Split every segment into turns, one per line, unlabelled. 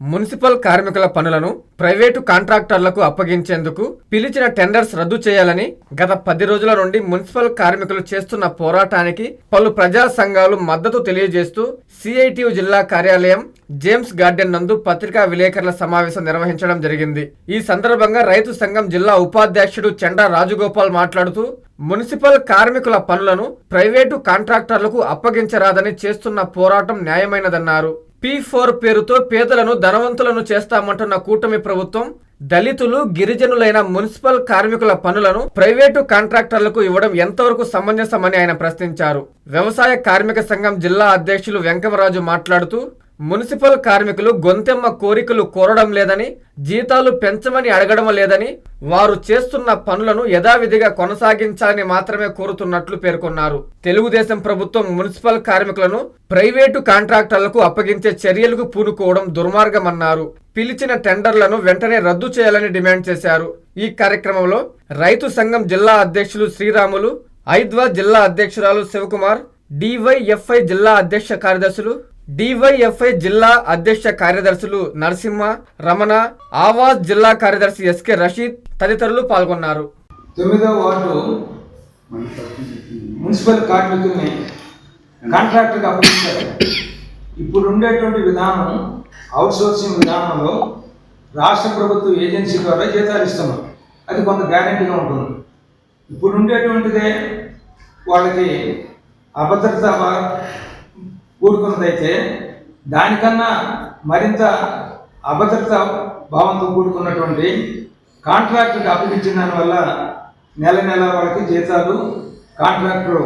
Municipal కార్మికుల పనులను private కాంట్రాక్టర్లకు అప్పగించేందుకు పిలిచిన టెండర్స్ రద్దు చేయాలని గత పది రోజుల నుండి మున్సిపల్ కార్మికులు చేస్తున్న పోరాటానికి పలు ప్రజా సంఘాలు మద్దతు తెలియజేస్తూ సిఐటియు జిల్లా కార్యాలయం జేమ్స్ గార్డెన్ నందు పత్రికా విలేకరుల సమావేశం నిర్వహించడం జరిగింది. ఈ సందర్భంగా రైతు సంఘం జిల్లా ఉపాధ్యక్షుడు చెండా రాజగోపాల్ మాట్లాడుతూ మున్సిపల్ కార్మికుల పనులను ప్రైవేటు కాంట్రాక్టర్లకు అప్పగించరాదని చేస్తున్న పోరాటం న్యాయమైనదన్నారు. పి ఫోర్ పేరుతో పేదలను ధనవంతులను చేస్తామంటున్న కూటమి ప్రభుత్వం దళితులు గిరిజనులైన మున్సిపల్ కార్మికుల పనులను ప్రైవేటు కాంట్రాక్టర్లకు ఇవ్వడం ఎంతవరకు సమంజసమని ఆయన ప్రశ్నించారు. వ్యవసాయ కార్మిక సంఘం జిల్లా అధ్యక్షులు వెంకమరాజు మాట్లాడుతూ మున్సిపల్ కార్మికులు గొంతెమ్మ కోరికలు కోరడం లేదని జీతాలు పెంచమని అడగడం లేదని వారు చేస్తున్న పనులను యథావిధిగా కొనసాగించాలని మాత్రమే కోరుతున్నట్లు పేర్కొన్నారు. తెలుగుదేశం ప్రభుత్వం మున్సిపల్ కార్మికులను ప్రైవేటు కాంట్రాక్టర్లకు అప్పగించే చర్యలకు పూనుకోవడం దుర్మార్గమన్నారు. పిలిచిన టెండర్లను వెంటనే రద్దు చేయాలని డిమాండ్ చేశారు. ఈ కార్యక్రమంలో రైతు సంఘం జిల్లా అధ్యక్షులు శ్రీరాములు ఐద్వా జిల్లా అధ్యక్షురాలు శివకుమార్ డివైఎఫ్ఐ జిల్లా అధ్యక్ష కార్యదర్శులు డివైఎఫ్ఐ జిల్లా అధ్యక్ష కార్యదర్శులు నరసింహ రమణ ఆవాజ్ జిల్లా కార్యదర్శి ఎస్కే రషీద్ తదితరులు పాల్గొన్నారు.
తొమ్మిదో వార్డు మున్సిపల్ కార్మికుల్ని కాంట్రాక్టర్కి అప్పగించారు ఇప్పుడు ఉండేటువంటి విధానం అవుట్సోర్సింగ్ విధానంలో రాష్ట్ర ప్రభుత్వ ఏజెన్సీ ద్వారా జీతాలు ఇస్తున్నాం అది కొంత గ్యారంటీగా ఉంటుంది. ఇప్పుడు ఉండేటువంటిదే వాళ్ళకి అభద్రత కూడుకున్నదైతే దానికన్నా మరింత అభద్రత భావంతో కూడుకున్నటువంటి కాంట్రాక్టర్కి అప్పగించిన దానివల్ల నెల నెల వరకు జీతాలు కాంట్రాక్టర్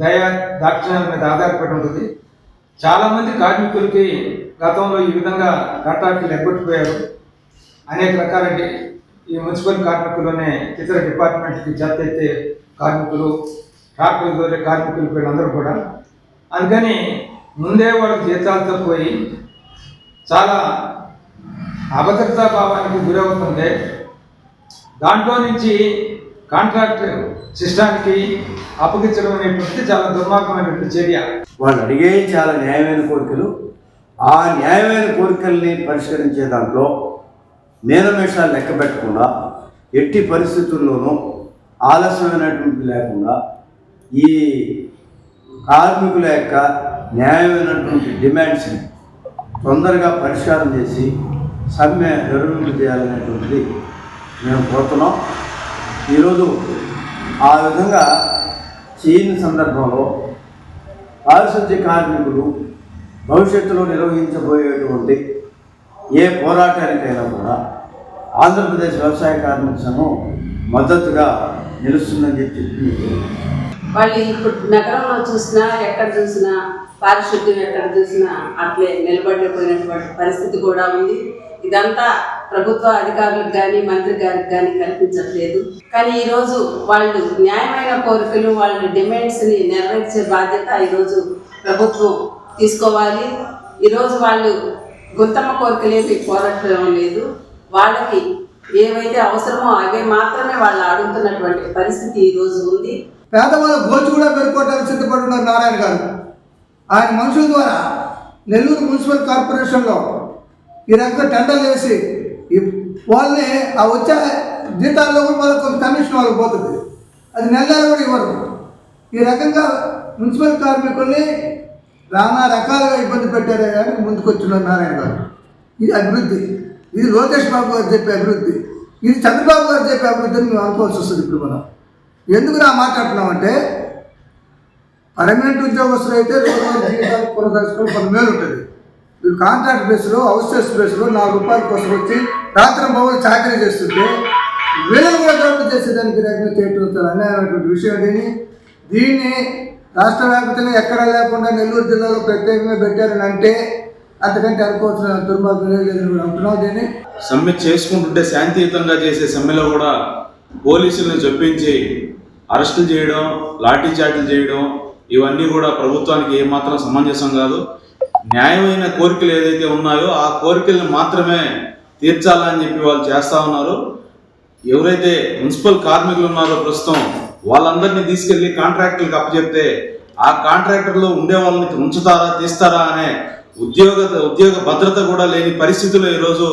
దయా దాక్షిణ్యాల మీద ఆధారపడి ఉంటుంది. చాలామంది కార్మికులకి గతంలో ఈ విధంగా కాంట్రాక్టులు ఎగ్గొట్టిపోయారు. అనేక రకాలంటి ఈ మున్సిపల్ కార్మికులనే ఇతర డిపార్ట్మెంట్కి జత అయితే కార్మికులు ట్రాక్టర్ ద్వారా కార్మికులు వీళ్ళందరూ కూడా. అందుకని ముందే వాళ్ళ జీతాలతో పోయి చాలా అభద్రతా భావానికి గురవుతుంది దాంట్లో నుంచి కాంట్రాక్ట్ సిస్టానికి అప్పగించడం అనేటువంటిది చాలా దుర్మార్గమైనటువంటి చర్య.
వాళ్ళు అడిగే చాలా న్యాయమైన కోరికలు ఆ న్యాయమైన కోరికల్ని పరిష్కరించే దాంట్లో మేనమేషాలు లెక్క పెట్టకుండా ఎట్టి పరిస్థితుల్లోనూ ఆలస్యమైనటువంటి లేకుండా ఈ కార్మికుల యొక్క న్యాయమైనటువంటి డిమాండ్స్ని తొందరగా పరిష్కారం చేసి సమ్మె నిర్వహణ చేయాలనేటువంటిది మేము కోరుతున్నాం. ఈరోజు ఆ విధంగా చేయని సందర్భంలో పారిశుద్ధ్య కార్మికులు భవిష్యత్తులో నిర్వహించబోయేటువంటి ఏ పోరాటానికైనా కూడా ఆంధ్రప్రదేశ్ వ్యవసాయ కార్మిక సంఘం మద్దతుగా నిలుస్తుందని చెప్పి
వాళ్ళు ఇప్పుడు నగరంలో చూసినా ఎక్కడ చూసినా పారిశుద్ధ్యం ఎక్కడ చూసినా అట్లే నిలబడిపోయినటువంటి పరిస్థితి కూడా ఉంది. ఇదంతా ప్రభుత్వ అధికారులకు కానీ మంత్రి గారికి కానీ కల్పించట్లేదు. కానీ ఈరోజు వాళ్ళు న్యాయమైన కోరికలు వాళ్ళ డిమాండ్స్ని నెరవేర్చే బాధ్యత ఈరోజు ప్రభుత్వం తీసుకోవాలి. ఈరోజు వాళ్ళు గుంతమ్మ కోరికలేమి కోరటం లేదు. వాళ్ళకి ఏవైతే అవసరమో అవే మాత్రమే వాళ్ళు అడుగుతున్నటువంటి పరిస్థితి ఈరోజు ఉంది.
పేదవాళ్ళ గోచు కూడా పెరుకోవడానికి సిద్ధపడి ఉన్నారు నారాయణ గారు. ఆయన మనుషుల ద్వారా నెల్లూరు మున్సిపల్ కార్పొరేషన్లో ఈ రకంగా టెండర్లు వేసి ఈ వాళ్ళని ఆ వచ్చే జీతాల్లో కూడా వాళ్ళకి కొంత కమిషన్ వాళ్ళకి పోతుంది. అది నెలలో కూడా ఇవ్వరు. ఈ రకంగా మున్సిపల్ కార్మికుల్ని నానా రకాలుగా ఇబ్బంది పెట్టారే కానీ ముందుకు వచ్చినారు నారాయణ గారు. ఇది అభివృద్ధి. ఇది లోకేష్ బాబు గారు చెప్పే అభివృద్ధి. ఇది చంద్రబాబు గారు చెప్పే అభివృద్ధిని మేము అనుకోవాల్సి వస్తుంది ఇప్పుడు మనం. ఎందుకు నా మాట్లాడుతున్నామంటే పర్మనెంట్ ఉద్యోగస్తులు అయితే రోజు రోజు జీవితాలు కొనసాగించుకొని కొంత మేలు ఉంటుంది వీళ్ళు కాంట్రాక్ట్ బేస్లో అవుట్సోర్స్ బేస్లో నాలుగు రూపాయల కోసం వచ్చి రాత్రి బాబు చాకరీ చేస్తుంటే వీళ్ళని కూడా గవర్నమెంట్ చేసేదానికి రకంగా చేయటం చాలా అన్యాయమైనటువంటి విషయం దీన్ని దీన్ని రాష్ట్ర వ్యాప్తంగా ఎక్కడా లేకుండా నెల్లూరు జిల్లాలో ప్రత్యేకంగా పెట్టారని అంటే అంతకంటే అనుకోవాల్సిన దుర్మార్గం లేదు మేము దీన్ని.
సమ్మె చేసుకుంటుంటే శాంతియుతంగా చేసే సమ్మెలో కూడా పోలీసులను చొప్పించి అరెస్టులు చేయడం లాఠీచార్జీలు చేయడం ఇవన్నీ కూడా ప్రభుత్వానికి ఏమాత్రం సమంజసం కాదు. న్యాయమైన కోరికలు ఏదైతే ఉన్నాయో ఆ కోరికలను మాత్రమే తీర్చాలని చెప్పి వాళ్ళు చేస్తూ ఉన్నారు. ఎవరైతే మున్సిపల్ కార్మికులు ఉన్నారో ప్రస్తుతం వాళ్ళందరినీ తీసుకెళ్ళి కాంట్రాక్టర్లకు అప్పచెప్తే ఆ కాంట్రాక్టర్లో ఉండే వాళ్ళని ఉంచుతారా తీస్తారా అనే ఉద్యోగ ఉద్యోగ భద్రత కూడా లేని పరిస్థితుల్లో ఈరోజు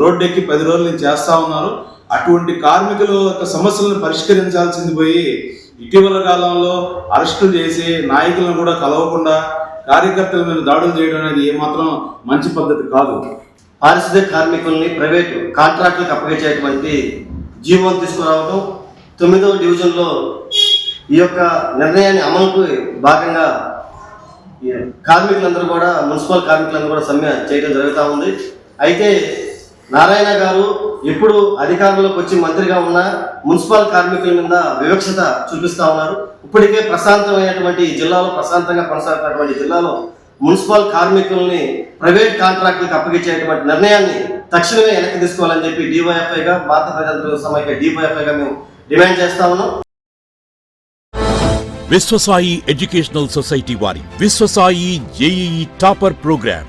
రోడ్డెక్కి పది రోజుల నుంచి చేస్తూ ఉన్నారు. అటువంటి కార్మికుల యొక్క సమస్యలను పరిష్కరించాల్సింది పోయి ఇటీవల కాలంలో అరెస్టులు చేసి నాయకులను కూడా కలవకుండా కార్యకర్తల మీద దాడులు చేయడం అనేది ఏమాత్రం మంచి పద్ధతి కాదు.
పారిశుద్ధ్య కార్మికుల్ని ప్రైవేట్ కాంట్రాక్టులకు అప్పగించేటువంటి జీవోలు తీసుకురావడం తొమ్మిదవ డివిజన్లో ఈ యొక్క నిర్ణయాన్ని అమలుకు భాగంగా కార్మికులందరూ కూడా మున్సిపల్ కార్మికులందరూ కూడా సమ్మె చేయడం జరుగుతూ ఉంది. అయితే నారాయణ గారు ఎప్పుడు అధికారంలోకి వచ్చి మంత్రిగా ఉన్న మున్సిపల్ కార్మికుల మీద వివక్షత చూపిస్తా ఉన్నారు. ఇప్పటికే ప్రశాంతమైనటువంటి జిల్లాలో ప్రశాంతంగా కొనసాగుతున్నటువంటి జిల్లాలో మున్సిపల్ కార్మికుల్ని ప్రైవేట్ కాంట్రాక్టులకు అప్పగించేటువంటి నిర్ణయాన్ని తక్షణమే వెనక్కి తీసుకోవాలని చెప్పి డివైఎఫ్ఐగా భారత ప్రజాతంత్ర సమైక్య డివైఎఫ్ఐగా మేము డిమాండ్ చేస్తా ఉన్నాం.
విశ్వసాయి ఎడ్యుకేషనల్ సొసైటీ వారి Vishwasai JEE topper program.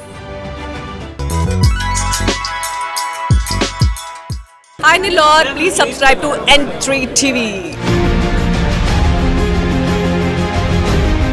Hi Nilor, please subscribe to N3 TV.